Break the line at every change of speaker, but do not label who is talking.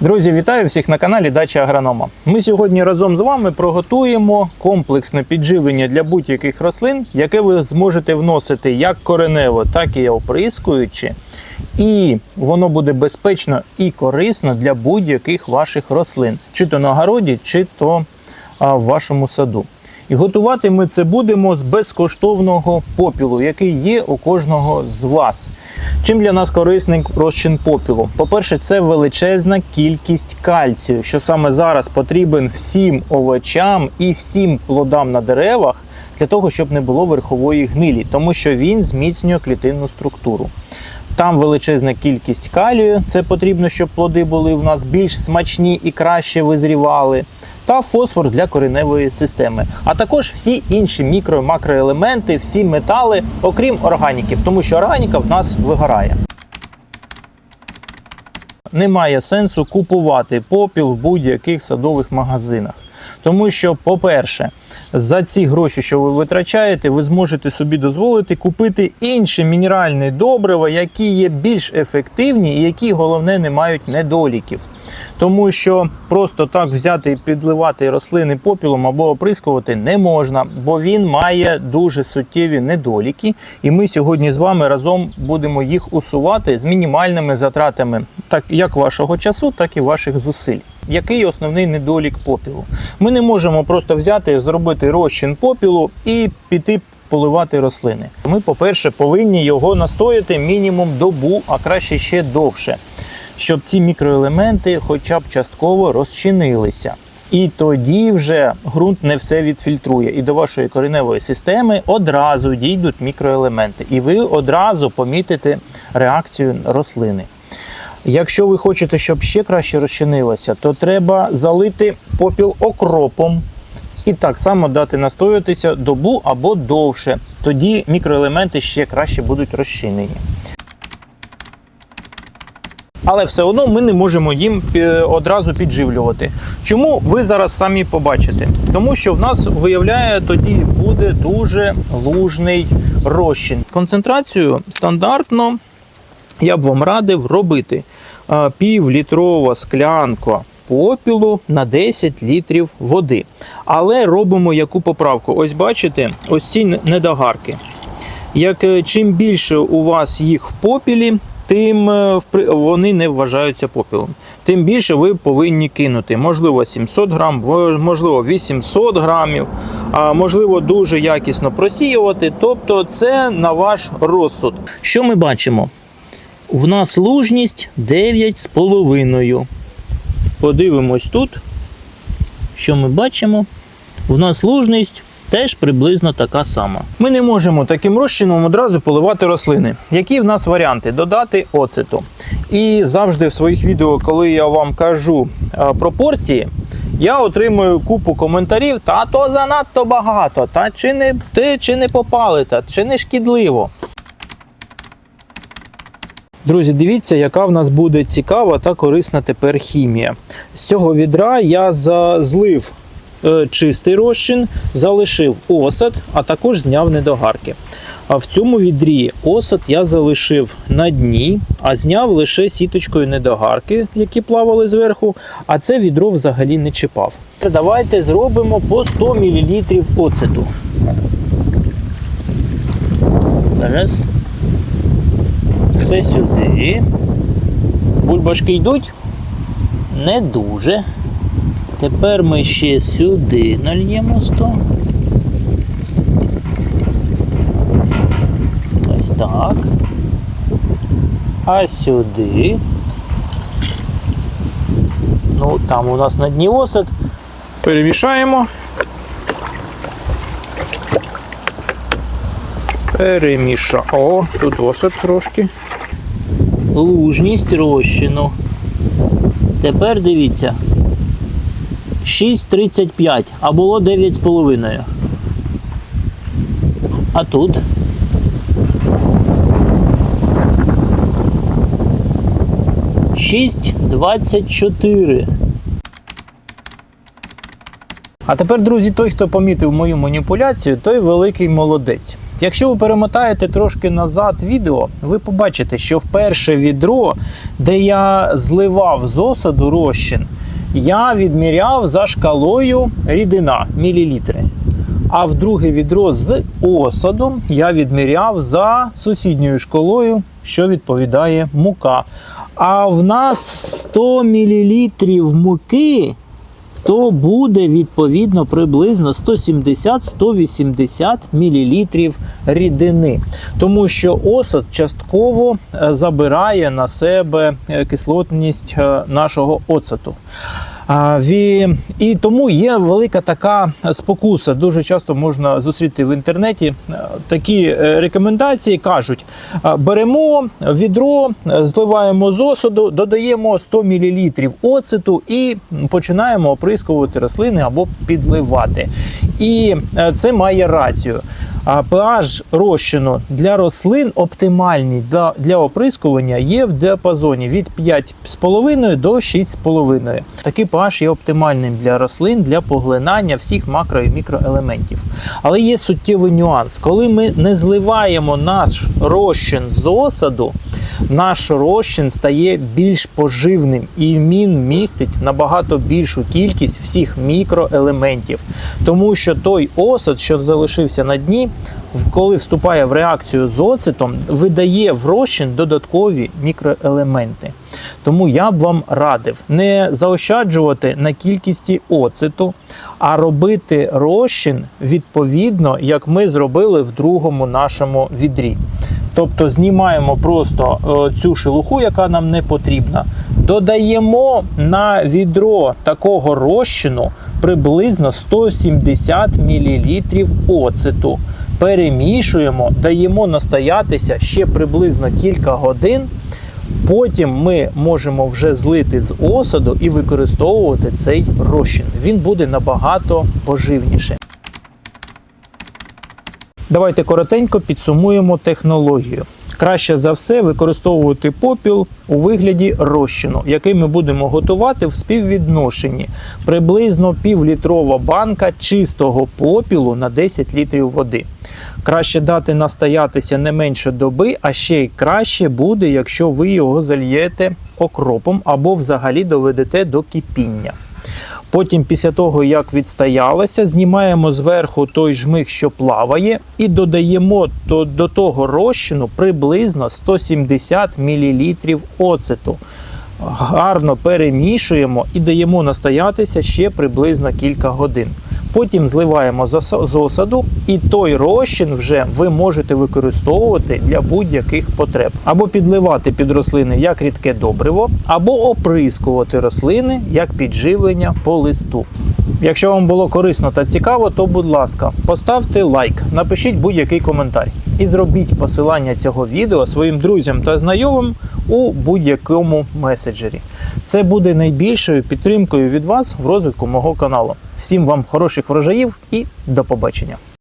Друзі, вітаю всіх на каналі Дача Агронома. Ми сьогодні разом з вами приготуємо комплексне підживлення для будь-яких рослин, яке ви зможете вносити як коренево, так і оприскуючи. І воно буде безпечно і корисно для будь-яких ваших рослин, чи то на городі, чи то в вашому саду. І готувати ми це будемо з безкоштовного попілу, який є у кожного з вас. Чим для нас корисний розчин попілу? По-перше, це величезна кількість кальцію, що саме зараз потрібен всім овочам і всім плодам на деревах для того, щоб не було верхової гнилі, тому що він зміцнює клітинну структуру. Там величезна кількість калію, це потрібно, щоб плоди були в нас більш смачні і краще визрівали. Та фосфор для кореневої системи, а також всі інші мікро- і макроелементи, всі метали, окрім органіків, тому що органіка в нас вигорає. Немає сенсу купувати попіл в будь-яких садових магазинах. Тому що, по-перше, за ці гроші, що ви витрачаєте, ви зможете собі дозволити купити інші мінеральні добрива, які є більш ефективні і які, головне, не мають недоліків. Тому що просто так взяти і підливати рослини попілом або оприскувати не можна, бо він має дуже суттєві недоліки. І ми сьогодні з вами разом будемо їх усувати з мінімальними затратами, так як вашого часу, так і ваших зусиль. Який основний недолік попілу? Ми не можемо просто взяти, зробити розчин попілу і піти поливати рослини. Ми, по-перше, повинні його настояти мінімум добу, а краще ще довше, щоб ці мікроелементи хоча б частково розчинилися. І тоді вже ґрунт не все відфільтрує. І до вашої кореневої системи одразу дійдуть мікроелементи, і ви одразу помітите реакцію рослини. Якщо ви хочете, щоб ще краще розчинилося, то треба залити попіл окропом і так само дати настоятися добу або довше. Тоді мікроелементи ще краще будуть розчинені. Але все одно ми не можемо їм е, одразу підживлювати. Чому ви зараз самі побачите? Тому що в нас виявляє тоді буде дуже лужний розчин. Концентрацію стандартно я б вам радив робити е, півлітрова склянка попілу на 10 літрів води. Але робимо яку поправку? Ось бачите, ось ці недогарки. Як е, чим більше у вас їх в попілі, тим е, вони не вважаються попілом. Тим більше ви повинні кинути. Можливо, 700 грам, можливо, 800 грамів, можливо, дуже якісно просіювати. Тобто, це на ваш розсуд. Що ми бачимо? В нас лужність 9,5. Подивимось тут, що ми бачимо. В нас лужність теж приблизно така сама. Ми не можемо таким розчином одразу поливати рослини. Які в нас варіанти? Додати оцету. І завжди в своїх відео, коли я вам кажу е, пропорції, я отримую купу коментарів, та то занадто багато, та чи не, ти, чи не попали, та чи не шкідливо. Друзі, дивіться, яка в нас буде цікава та корисна тепер хімія. З цього відра я злив е, чистий розчин, залишив осад, а також зняв недогарки. А в цьому відрі осад я залишив на дні, а зняв лише сіточкою недогарки, які плавали зверху, а це відро взагалі не чіпав. Давайте зробимо по 100 мл оцету. Раз. Все сюди. Бульбашки йдуть? Не дуже. Тепер ми ще сюди нальємо 100. Ось так. А сюди. Ну, там у нас на дні осад. Перемішаємо. Переміша. О, тут осад трошки. Лужність розчину. Тепер дивіться. 6,35, а було 9,5. А тут. Шість двадцять чотири. А тепер, друзі, той, хто помітив мою маніпуляцію, той великий молодець. Якщо ви перемотаєте трошки назад відео, ви побачите, що в перше відро, де я зливав з осаду розчин, я відміряв за шкалою рідина мілілітри. А в друге відро з осадом я відміряв за сусідньою шкалою, що відповідає мука. А в нас 100 мл муки то буде відповідно приблизно 170-180 мл рідини. Тому що осад частково е, забирає на себе е, кислотність е, нашого оцету. І тому є велика така спокуса. Дуже часто можна зустріти в інтернеті е, такі е, рекомендації. кажуть: беремо відро, е, зливаємо з осаду, додаємо 100 мл оцету і починаємо оприскувати рослини або підливати. І е, це має рацію. А pH розчину для рослин оптимальний для, для оприскування є в діапазоні від 5,5 до 6,5. Такий pH є оптимальним для рослин для поглинання всіх макро і мікроелементів. Але є суттєвий нюанс. Коли ми не зливаємо наш розчин з осаду, наш розчин стає більш поживним і він містить набагато більшу кількість всіх мікроелементів. Тому що той осад, що залишився на дні, коли вступає в реакцію з оцетом, видає в розчин додаткові мікроелементи. Тому я б вам радив не заощаджувати на кількості оцету, а робити розчин відповідно, як ми зробили в другому нашому відрі. Тобто знімаємо просто е, цю шелуху, яка нам не потрібна, додаємо на відро такого розчину приблизно 170 мл оцету. Перемішуємо, даємо настоятися ще приблизно кілька годин. Потім ми можемо вже злити з осаду і використовувати цей розчин. Він буде набагато поживніше. Давайте коротенько підсумуємо технологію. Краще за все використовувати попіл у вигляді розчину, який ми будемо готувати в співвідношенні приблизно півлітрова банка чистого попілу на 10 літрів води. Краще дати настоятися не менше доби, а ще й краще буде, якщо ви його зальєте окропом або взагалі доведете до кипіння. Потім, після того, як відстоялося, знімаємо зверху той жмих, що плаває, і додаємо до, до того розчину приблизно 170 мл оцету. Гарно перемішуємо і даємо настоятися ще приблизно кілька годин. Потім зливаємо з осаду, і той розчин вже ви можете використовувати для будь-яких потреб. Або підливати під рослини як рідке добриво, або оприскувати рослини як підживлення по листу. Якщо вам було корисно та цікаво, то будь ласка, поставте лайк, напишіть будь-який коментар і зробіть посилання цього відео своїм друзям та знайомим у будь-якому меседжері. Це буде найбільшою підтримкою від вас в розвитку мого каналу. Всім вам хороших врожаїв і до побачення!